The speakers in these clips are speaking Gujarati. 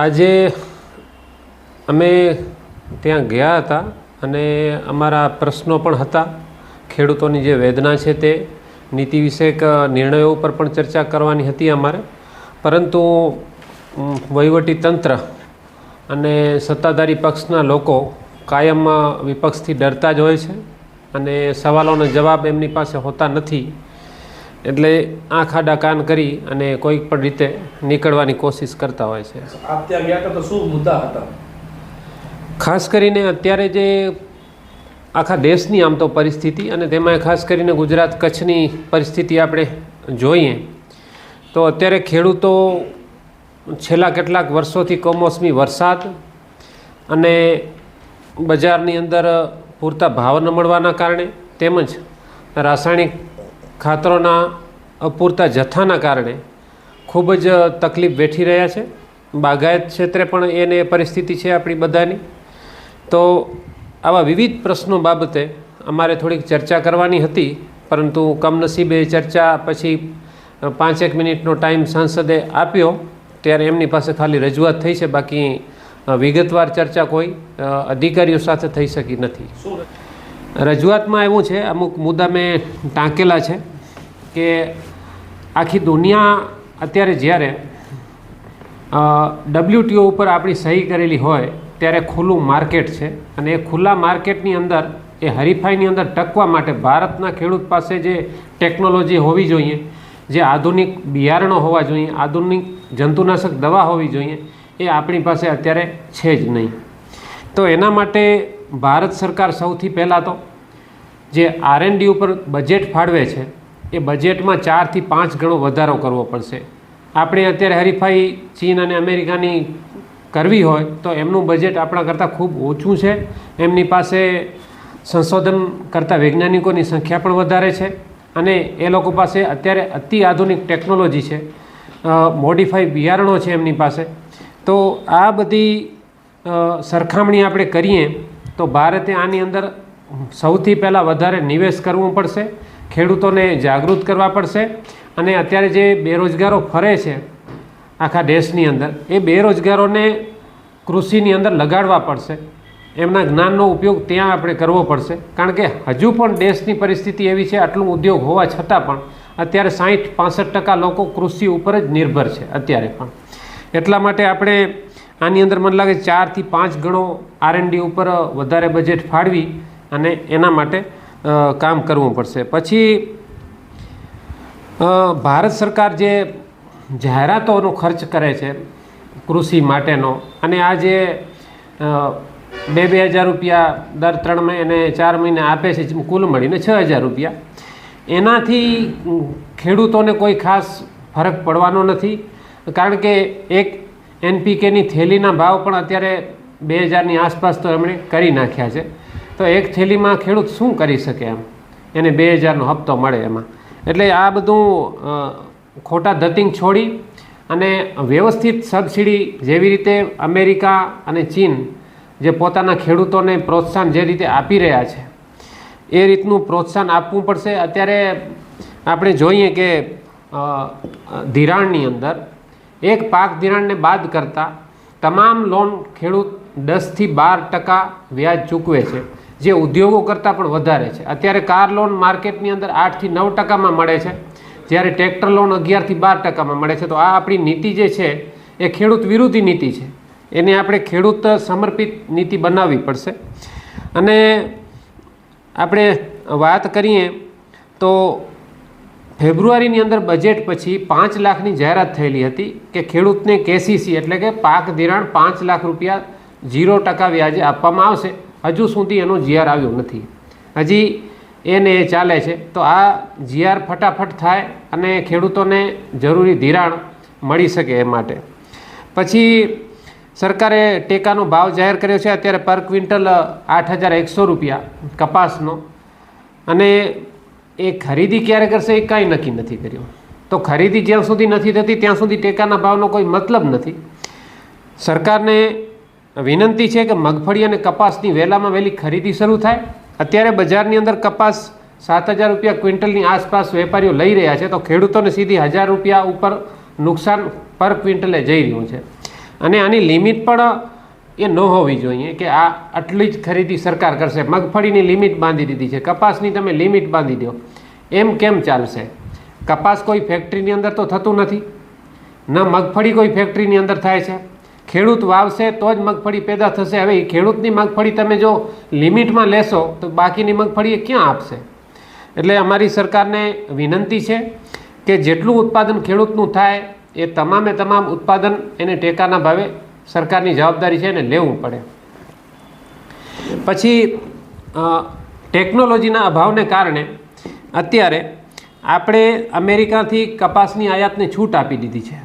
આજે અમે ત્યાં ગયા હતા અને અમારા પ્રશ્નો પણ હતા. ખેડૂતોની જે વેદના છે તે, નીતિ વિષયક નિર્ણયો ઉપર પણ ચર્ચા કરવાની હતી અમારે. પરંતુ તંત્ર અને સત્તાધારી પક્ષના લોકો કાયમ વિપક્ષથી ડરતા જ હોય છે અને સવાલોના જવાબ એમની પાસે હોતા નથી. એટલે આંખ આડા કાન કરી અને કોઈક પણ રીતે નીકળવાની કોશિશ કરતા હોય છે. આપ ત્યાં ગયા તો શું મુદ્દા હતા? ખાસ કરીને અત્યારે જે આખા દેશની આમ તો પરિસ્થિતિ અને તેમાં ખાસ કરીને ગુજરાત કચ્છની પરિસ્થિતિ આપણે જોઈએ તો અત્યારે ખેડૂતો છેલ્લા કેટલાક વર્ષોથી કમોસમી વરસાદ અને બજારની અંદર પૂરતા ભાવ ન મળવાના કારણે તેમજ રાસાયણિક ખાતરોના અપૂરતા જથ્થાના કારણે ખૂબ જ તકલીફ વેઠી રહ્યા છે. બાગાયત ક્ષેત્રે પણ એને પરિસ્થિતિ છે આપણી બધાની. તો આવા વિવિધ પ્રશ્નો બાબતે અમારે થોડીક ચર્ચા કરવાની હતી, પરંતુ કમનસીબે ચર્ચા પછી પાંચેક મિનિટનો ટાઈમ સાંસદે આપ્યો, ત્યારે એમની પાસે ખાલી રજૂઆત થઈ છે, બાકી વિગતવાર ચર્ચા કોઈ અધિકારીઓ સાથે થઈ શકી નથી. રજૂઆતમાં એવું છે, અમુક મુદ્દા મેં ટાંકેલા છે કે આખી દુનિયા અત્યારે જ્યારે ડબલ્યુટીઓ ઉપર આપણી સહી કરેલી હોય, ત્યારે ખુલ્લું માર્કેટ છે અને એ ખુલ્લા માર્કેટની અંદર, એ હરીફાઈની અંદર ટકવા માટે ભારતના ખેડૂત પાસે જે ટેકનોલોજી હોવી જોઈએ, જે આધુનિક બિયારણો હોવા જોઈએ, આધુનિક જંતુનાશક દવા હોવી જોઈએ, એ આપણી પાસે અત્યારે છે જ નહીં. તો એના માટે ભારત સરકાર સૌથી પહેલાં તો જે આરએનડી ઉપર બજેટ ફાળવે છે, એ બજેટમાં ચારથી પાંચ ગણો વધારો કરવો પડશે. આપણે અત્યારે હરીફાઈ ચીન અને અમેરિકાની કરવી હોય, તો એમનું બજેટ આપણા કરતાં ખૂબ ઓછું છે. એમની પાસે સંશોધન કરતા વૈજ્ઞાનિકોની સંખ્યા પણ વધારે છે અને એ લોકો પાસે અત્યારે અતિ આધુનિક ટેકનોલોજી છે. મોડિફાઈ બિયારણો છે એમની પાસે. તો આ બધી સરખામણી આપણે કરીએ તો ભારતે આની અંદર સૌથી પહેલાં વધારે નિવેશ કરવું પડશે, ખેડૂતોને જાગૃત કરવા પડશે અને અત્યારે જે બેરોજગારો ફરે છે આખા દેશની અંદર, એ બેરોજગારોને કૃષિની અંદર લગાડવા પડશે. એમના જ્ઞાનનો ઉપયોગ ત્યાં આપણે કરવો પડશે. કારણ કે હજુ પણ દેશની પરિસ્થિતિ એવી છે, આટલું ઉદ્યોગ હોવા છતાં પણ અત્યારે સાહીઠ, પાસઠ ટકા લોકો કૃષિ ઉપર જ નિર્ભર છે અત્યારે પણ. એટલા માટે આપણે આની અંદર મને લાગે ચારથી પાંચ ગણો આરએનડી ઉપર વધારે બજેટ ફાળવી અને એના માટે કામ કરવું પડશે. પછી ભારત સરકાર જે જાહેરાતોનો ખર્ચ કરે છે કૃષિ માટેનો અને આ જે બે બે હજાર રૂપિયા દર ત્રણ મહિને ચાર મહિને આપે છે કુલ મળીને છ હજાર રૂપિયા, એનાથી ખેડૂતોને કોઈ ખાસ ફરક પડવાનો નથી. કારણ કે એક એનપીકેની થેલીના ભાવ પણ અત્યારે બે હજારની આસપાસ તો એમણે કરી નાખ્યા છે. તો એક થેલીમાં ખેડૂત શું કરી શકે એમ? એને બે હજારનો હપ્તો મળે એમાં. એટલે આ બધું ખોટા ધતિંગ છોડી અને વ્યવસ્થિત સબસિડી જેવી રીતે અમેરિકા અને ચીન જે પોતાના ખેડૂતોને પ્રોત્સાહન જે રીતે આપી રહ્યા છે, એ રીતનું પ્રોત્સાહન આપવું પડશે. અત્યારે આપણે જોઈએ કે ધિરાણની અંદર એક પાક ધિરાણને બાદ કરતાં તમામ લોન ખેડૂત દસથી બાર ટકા વ્યાજ ચૂકવે છે, જે ઉદ્યોગો કરતાં પણ વધારે છે. અત્યારે કાર લોન માર્કેટની અંદર આઠથી નવ ટકામાં મળે છે, જ્યારે ટ્રેક્ટર લોન અગિયારથી બાર ટકામાં મળે છે. તો આ આપણી નીતિ જે છે, એ ખેડૂત વિરોધી નીતિ છે. એને આપણે ખેડૂત સમર્પિત નીતિ બનાવવી પડશે. અને આપણે વાત કરીએ તો ફેબ્રુઆરીની અંદર બજેટ પછી પાંચ લાખની જાહેરાત થયેલી હતી કે ખેડૂતને કેસીસી એટલે કે પાક ધિરાણ પાંચ લાખ રૂપિયા ઝીરો ટકા વ્યાજે આપવામાં આવશે. હજુ સુધી એનો જીઆર આવ્યો નથી. હજી એને એ ચાલે છે. તો આ જીઆર ફટાફટ થાય અને ખેડૂતોને જરૂરી ધિરાણ મળી શકે એ માટે. પછી સરકારે ટેકાનો ભાવ જાહેર કર્યો છે. અત્યારે પર ક્વિન્ટલ આઠ હજાર એકસો રૂપિયા કપાસનો. અને એ ખરીદી ક્યારે કરશે એ કાંઈ નક્કી નથી કર્યું. તો ખરીદી જ્યાં સુધી નથી થતી, ત્યાં સુધી ટેકાના ભાવનો કોઈ મતલબ નથી. સરકારને વિનંતી છે કે મગફળી અને કપાસની વહેલામાં વહેલી ખરીદી શરૂ થાય. અત્યારે બજારની અંદર કપાસ સાત હજાર રૂપિયા ક્વિન્ટલની આસપાસ વેપારીઓ લઈ રહ્યા છે, તો ખેડૂતોને સીધી હજાર રૂપિયા ઉપર નુકસાન પર ક્વિન્ટલે જઈ રહ્યું છે. અને આની લિમિટ પણ એ ન હોવી જોઈએ કે આ આટલી જ ખરીદી સરકાર કરશે. મગફળીની લિમિટ બાંધી દીધી છે. કપાસની તમે લિમિટ બાંધી દો. એમ કેમ ચાલશે? કપાસ કોઈ ફેક્ટરીની અંદર તો થતું નથી. ન મગફળી કોઈ ફેક્ટરીની અંદર થાય છે. ખેડૂત વાવશે તો જ મગફળી પેદા થશે. હવે એ ખેડૂતની મગફળી તમે જો લિમિટમાં લેશો તો બાકીની મગફળી એ ક્યાં આપશે? એટલે અમારી સરકારને વિનંતી છે કે જેટલું ઉત્પાદન ખેડૂતનું થાય એ તમામે તમામ ઉત્પાદન એને ટેકાના ભાવે સરકારની જવાબદારી છે એને લેવું પડે. પછી ટેકનોલોજીના અભાવને કારણે અત્યારે આપણે અમેરિકાથી કપાસની આયાતને છૂટ આપી દીધી છે.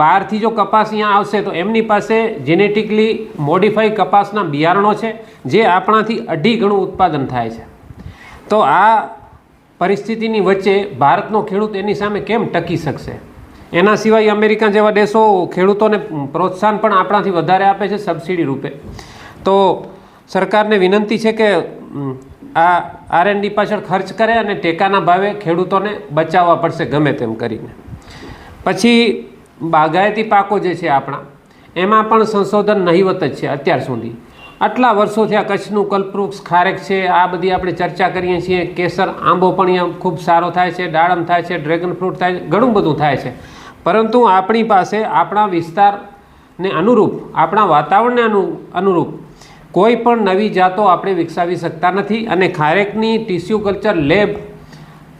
બહારથી જો કપાસ અહીંયા આવશે તો એમની પાસે જેનેટિકલી મોડિફાઈ કપાસના બિયારણો છે, જે આપણાથી અઢી ગણું ઉત્પાદન થાય છે. તો આ પરિસ્થિતિની વચ્ચે ભારતનો ખેડૂત એની સામે કેમ ટકી શકશે? એના સિવાય અમેરિકા જેવા દેશો ખેડૂતોને પ્રોત્સાહન પણ આપણાથી વધારે આપે છે સબસિડી રૂપે. તો સરકારને વિનંતી છે કે આ આરએનડી પાછળ ખર્ચ કરે અને ટેકાના ભાવે ખેડૂતોને બચાવવા પડશે ગમે તેમ કરીને. પછી બાગાયતી પાકો જે છે આપણા, એમાં પણ સંશોધન નહિવત જ છે અત્યાર સુધી. આટલા વર્ષોથી આ કચ્છનું કલ્પવૃક્ષ, ખારેક છે, આ બધી આપણે ચર્ચા કરીએ છીએ. કેસર, આંબો પણ ખૂબ સારો થાય છે, દાડમ થાય છે, ડ્રેગન ફ્રૂટ થાય છે, ઘણું બધું થાય છે. પરંતુ આપણી પાસે આપણા વિસ્તારને અનુરૂપ, આપણા વાતાવરણને અનુ, અનુરૂપ કોઈ પણ નવી જાતો આપણે વિકસાવી શકતા નથી અને ખારેકની ટીસ્યુ કલ્ચર લેબ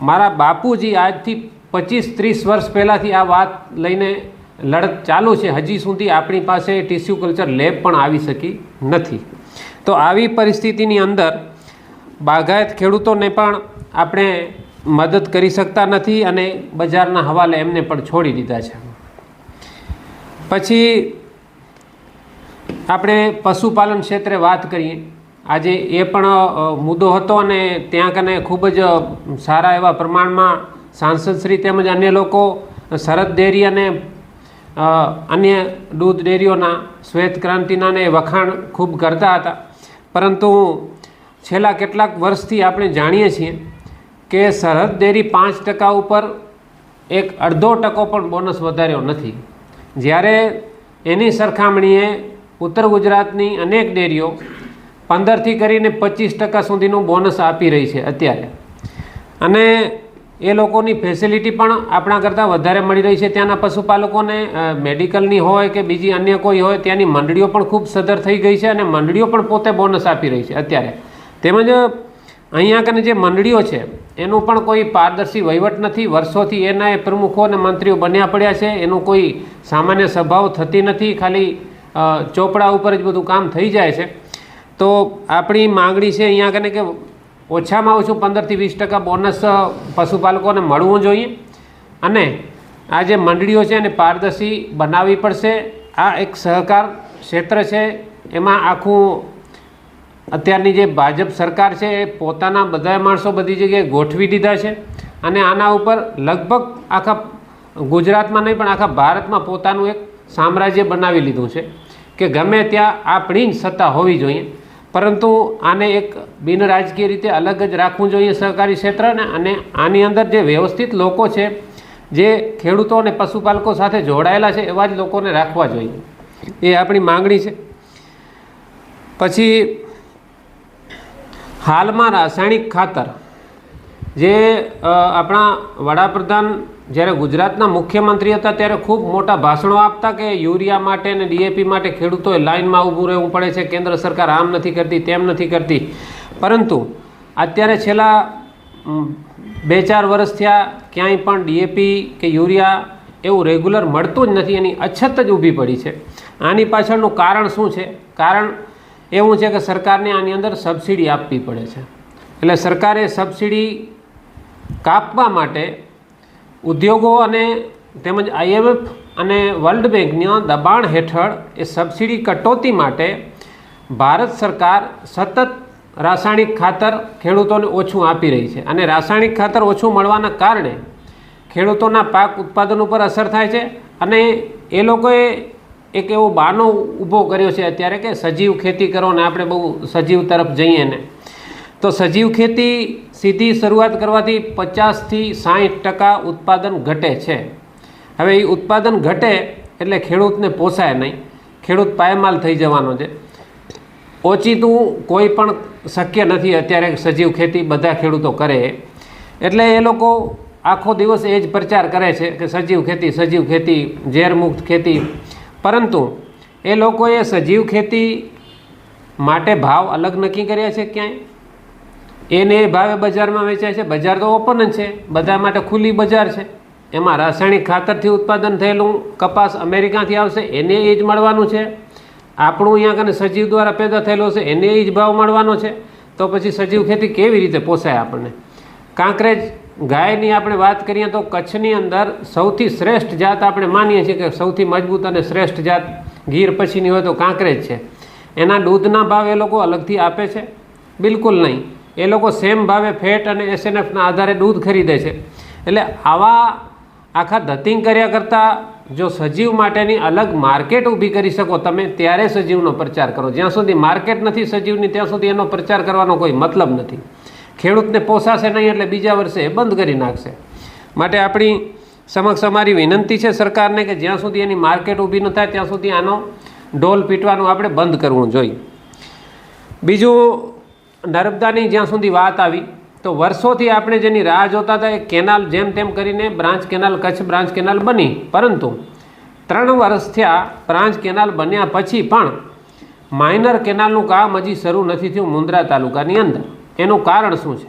મારા બાપુજી આજથી પચીસ ત્રીસ વર્ષ પહેલાંથી આ વાત લઈને લડત ચાલુ છે. હજી સુધી આપણી પાસે ટીસ્યુ કલ્ચર લેબ પણ આવી શકી નથી. તો આવી પરિસ્થિતિની અંદર બાગાયત ખેડૂતોને પણ આપણે મદદ કરી શકતા નથી અને બજારના હવાલે એમને પણ છોડી દીધા છે. પછી આપણે પશુપાલન ક્ષેત્રે વાત કરીએ. આજે એ પણ મુદ્દો હતો અને ત્યાં કને ખૂબ જ સારા એવા પ્રમાણમાં સાંસદશ્રી તેમજ અન્ય લોકો, શરદ ડેરી અને અન્ય દૂધ ડેરીઓના, શ્વેત ક્રાંતિના ને વખાણ ખૂબ કરતા હતા. પરંતુ છેલ્લા કેટલાક વર્ષથી આપણે જાણીએ છીએ કે સરહદ ડેરી પાંચ ટકા ઉપર એક અડધો ટકો પણ બોનસ વધાર્યો નથી. જ્યારે એની સરખામણીએ ઉત્તર ગુજરાતની અનેક ડેરીઓ પંદરથી કરીને પચીસ ટકા સુધીનું બોનસ આપી રહી છે અત્યારે. અને એ લોકોની ફેસિલિટી પણ આપણા કરતાં વધારે મળી રહી છે. ત્યાંના પશુપાલકોને મેડિકલની હોય કે બીજી અન્ય કોઈ હોય, ત્યાંની મંડળીઓ પણ ખૂબ સદર થઈ ગઈ છે અને મંડળીઓ પણ પોતે બોનસ આપી રહી છે અત્યારે. તેમજ અહીંયા કને જે મંડળીઓ છે એનું પણ કોઈ પારદર્શી વહીવટ નથી. વર્ષોથી એના એ પ્રમુખો અને મંત્રીઓ બન્યા પડ્યા છે. એનું કોઈ સામાન્ય સ્વભાવ થતી નથી. ખાલી ચોપડા ઉપર જ બધું કામ થઈ જાય છે. તો આપણી માંગણી છે અહીંયા કને કે ઓછામાં ઓછું પંદરથી વીસ ટકા બોનસ પશુપાલકોને મળવું જોઈએ. અને આ જે મંડળીઓ છે એને પારદર્શી બનાવવી પડશે. આ એક સહકાર ક્ષેત્ર છે. એમાં આખું અત્યારની જે ભાજપ સરકાર છે, એ પોતાના બધા માણસો બધી જગ્યાએ ગોઠવી દીધા છે અને આના ઉપર લગભગ આખા ગુજરાતમાં નહીં, પણ આખા ભારતમાં પોતાનું એક સામ્રાજ્ય બનાવી લીધું છે કે ગમે ત્યાં આપણી જ સત્તા હોવી જોઈએ. પરંતુ આને એક બિનરાજકીય રીતે અલગ જ રાખવું જોઈએ સહકારી ક્ષેત્રને અને આની અંદર જે વ્યવસ્થિત લોકો છે, જે ખેડૂતો અને પશુપાલકો સાથે જોડાયેલા છે, એવા જ લોકોને રાખવા જોઈએ. એ આપણી માંગણી છે. પછી હાલમાં રાસાયણિક ખાતર જે આપણા વડાપ્રધાન જ્યારે ગુજરાતના મુખ્યમંત્રી હતા ત્યારે ખૂબ મોટા ભાષણો આપતા કે યુરિયા માટે અને ડીએપી માટે ખેડૂતોએ લાઇનમાં ઊભું રહેવું પડે છે, કેન્દ્ર સરકાર આમ નથી કરતી, તેમ નથી કરતી. પરંતુ અત્યારે છેલ્લા બે ચાર વર્ષ થયા ક્યાંય પણ ડીએપી કે યુરિયા એવું રેગ્યુલર મળતું જ નથી, એની અછત જ ઊભી પડી છે. આની પાછળનું કારણ શું છે? કારણ એવું છે કે સરકારને આની અંદર સબસિડી આપવી પડે છે. એટલે સરકારે સબસિડી કાપવા માટે ઉદ્યોગો અને તેમજ આઈએમએફ અને વર્લ્ડ બેંકના દબાણ હેઠળ એ સબસિડી કટોતી માટે ભારત સરકાર સતત રાસાયણિક ખાતર ખેડૂતોને ઓછું આપી રહી છે. અને રાસાયણિક ખાતર ઓછું મળવાના કારણે ખેડૂતોના પાક ઉત્પાદન ઉપર અસર થાય છે અને એ લોકોએ એક એવો બાનો ઊભો કર્યો છે અત્યારે કે સજીવ ખેતી કરો ને આપણે બહુ સજીવ તરફ જઈએ ને. તો સજીવ ખેતી સીધી શરૂઆત કરવાથી પચાસથી સાઠ ટકા ઉત્પાદન ઘટે છે. હવે એ ઉત્પાદન ઘટે એટલે ખેડૂતને પોસાય નહીં. ખેડૂત પાયમાલ થઈ જવાનો છે. ઓચિતું કોઈ પણ શક્ય નથી અત્યારે સજીવ ખેતી બધા ખેડૂતો કરે. એટલે એ લોકો આખો દિવસ એ જ પ્રચાર કરે છે કે સજીવ ખેતી સજીવ ખેતી, ઝેરમુક્ત ખેતી પરંતુ એ લોકોએ સજીવ ખેતી માટે ભાવ અલગ નક્કી કર્યા છે ક્યાંય? એને એ ભાવે બજારમાં વેચાય છે. બજાર તો ઓપન જ છે. બધા માટે ખુલ્લી બજાર છે. એમાં રાસાયણિક ખાતરથી ઉત્પાદન થયેલું કપાસ અમેરિકાથી આવશે. એને એ જ મળવાનું છે. આપણું અહીંયા કને સજીવ દ્વારા પેદા થયેલો છે. એને એ જ ભાવ મળવાનો છે. તો પછી સજીવ ખેતી કેવી રીતે પોસાય આપણને? કાંકરેજ ગાયની આપણે વાત કરીએ તો કચ્છની અંદર સૌથી શ્રેષ્ઠ જાત આપણે માનીએ છીએ કે સૌથી મજબૂત અને શ્રેષ્ઠ જાત ગીર પછીની હોય તો કાંકરેજ છે. એના દૂધના ભાવ એ લોકો અલગથી આપે છે. બિલકુલ નહીં. એ લોકો સેમ ભાવે ફેટ અને એસએનએફના આધારે દૂધ ખરીદે છે. એટલે આવા આખા ધતિંગ કર્યા કરતાં જો સજીવ માટેની અલગ માર્કેટ ઊભી કરી શકો તમે, ત્યારે સજીવનો પ્રચાર કરો. જ્યાં સુધી માર્કેટ નથી સજીવની, ત્યાં સુધી એનો પ્રચાર કરવાનો કોઈ મતલબ નથી. ખેડૂતને પોસાશે નહીં એટલે બીજા વર્ષે બંધ કરી નાખશે. માટે આપણી સમક્ષ અમારી વિનંતી છે સરકારને કે જ્યાં સુધી એની માર્કેટ ઊભી ન થાય, ત્યાં સુધી આનો ડોલ પીટવાનું આપણે બંધ કરવું જોઈએ. બીજું, નર્મદાની જ્યાં સુધી વાત આવી, તો વર્ષોથી આપણે જેની રાહ જોતા હતા, એ કેનાલ જેમ તેમ કરીને branch canal, Kutch branch canal બની. પરંતુ ત્રણ વર્ષ થયા બ્રાન્ચ કેનાલ બન્યા પછી પણ માઇનર કેનાલનું કામ હજી શરૂ નથી થયું મુન્દ્રા તાલુકાની અંદર. એનું કારણ શું છે?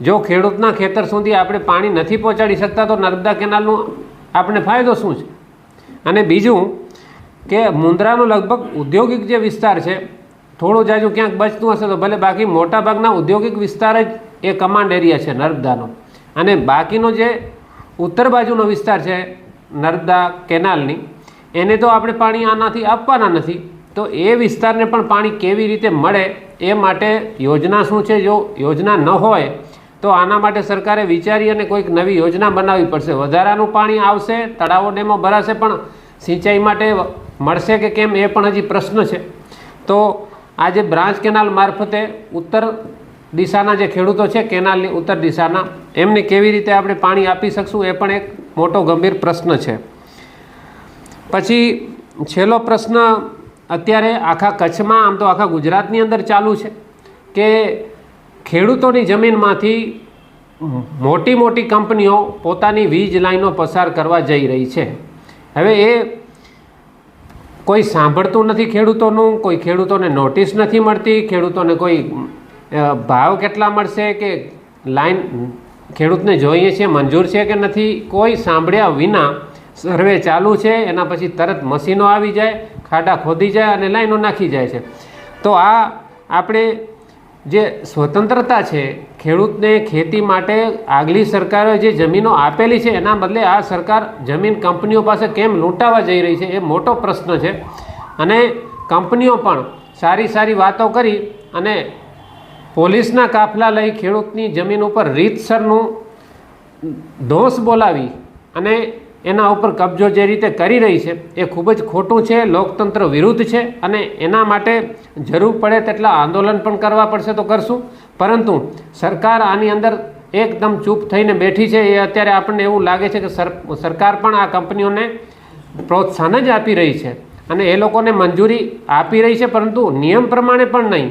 જો ખેડૂતના ખેતર સુધી આપણે પાણી નથી પહોંચાડી શકતા, તો નર્મદા કેનાલનો આપણે ફાયદો શું છે? અને બીજું કે મુન્દ્રાનો લગભગ ઔદ્યોગિક જે વિસ્તાર છે, થોડું જાજુ ક્યાંક બચતું હશે તો ભલે, બાકી મોટાભાગના ઔદ્યોગિક વિસ્તાર જ એ કમાન્ડ એરિયા છે નર્મદાનો. અને બાકીનો જે ઉત્તર બાજુનો વિસ્તાર છે નર્મદા કેનાલની, એને તો આપણે પાણી આનાથી આપવાના નથી. તો એ વિસ્તારને પણ પાણી કેવી રીતે મળે એ માટે યોજના શું છે? જો યોજના ન હોય, તો આના માટે સરકારે વિચારી અને કોઈક નવી યોજના બનાવવી પડશે. વધારાનું પાણી આવશે, તળાવો ડેમો ભરાશે, પણ સિંચાઈ માટે મળશે કે કેમ એ પણ હજી પ્રશ્ન છે. તો આજે બ્રાન્ચ કેનાલ મારફતે ઉત્તર દિશાના જે ખેડૂતો છે, કેનાલની ઉત્તર દિશાના, એમને કેવી રીતે આપણે પાણી આપી શકશું એ પણ એક મોટો ગંભીર પ્રશ્ન છે. પછી છેલ્લો પ્રશ્ન અત્યારે આખા કચ્છમાં, આમ તો આખા ગુજરાતની અંદર ચાલુ છે કે ખેડૂતોની જમીનમાંથી મોટી મોટી કંપનીઓ પોતાની વીજ લાઈનો પસાર કરવા જઈ રહી છે. હવે એ કોઈ સાંભળતું નથી ખેડૂતોનું, કોઈ ખેડૂતોને નોટિસ નથી મળતી, ખેડૂતોને કોઈ ભાવ કેટલા મળશે કે લાઈન ખેડૂતને જોઈએ છે, મંજૂર છે કે નથી, કોઈ સાંભળ્યા વિના સર્વે ચાલુ છે, એના પછી તરત મશીનો આવી જાય ખાડા ખોદી જાય અને લાઈનો નાખી જાય છે. તો આ આપણે જે સ્વતંત્રતા છે, ખેડૂતને ખેતી માટે આગલી સરકારે જે જમીનો આપેલી છે, એના બદલે આ સરકાર જમીન કંપનીઓ પાસે કેમ લૂંટાવા જઈ રહી છે, એ મોટો પ્રશ્ન છે. અને કંપનીઓ પણ સારી સારી વાતો કરી અને પોલીસના કાફલા લઈ ખેડૂતની જમીન ઉપર રીતસરનું દોષ બોલાવી અને એના ઉપર કબજો જે રીતે કરી રહી છે, એ ખૂબ જ ખોટું છે, લોકતંત્ર વિરુદ્ધ છે અને એના માટે જરૂર પડે તેટલા આંદોલન પણ કરવા પડશે તો કરશું. પરંતુ સરકાર આની અંદર એકદમ ચૂપ થઈને બેઠી છે, એ અત્યારે આપણને એવું લાગે છે કે સર, સરકાર પણ આ કંપનીઓને પ્રોત્સાહન જ આપી રહી છે અને એ લોકોને મંજૂરી આપી રહી છે, પરંતુ નિયમ પ્રમાણે પણ નહીં.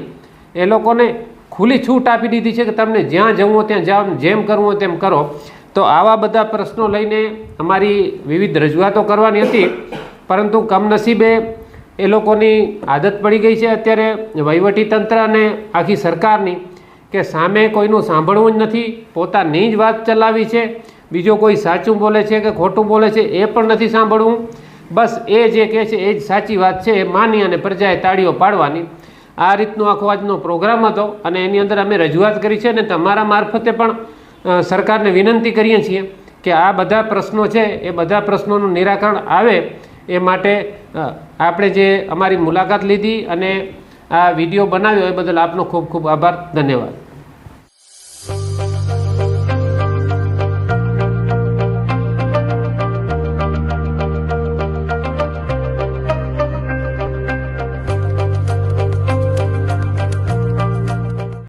એ લોકોને ખુલ્લી છૂટ આપી દીધી છે કે તમને જ્યાં જવું હોય ત્યાં જાઓ, જેમ કરવું હોય તેમ કરો. તો આવા બધા પ્રશ્નો લઈને અમારી વિવિધ રજૂઆતો કરવાની હતી, પરંતુ કમનસીબે એ લોકોની આદત પડી ગઈ છે અત્યારે વહીવટી તંત્ર અને આખી સરકારની કે સામે કોઈનું સાંભળવું જ નથી, પોતાની જ વાત ચલાવી છે, બીજો કોઈ સાચું બોલે છે કે ખોટું બોલે છે એ પણ નથી સાંભળવું. બસ એ જે કહે છે એ જ સાચી વાત છે, એ માની અને પ્રજાએ તાળીઓ પાડવાની. આ રીતનો આખો આજનો પ્રોગ્રામ હતો અને એની અંદર અમે રજૂઆત કરી છે અને તમારા મારફતે પણ સરકારને વિનંતી કરીએ છીએ કે આ બધા પ્રશ્નો છે, એ બધા પ્રશ્નોનું નિરાકરણ આવે એ માટે આપણે જે અમારી મુલાકાત લીધી અને આ વીડિયો બનાવ્યો એ બદલ આપનો ખૂબ ખૂબ આભાર, ધન્યવાદ.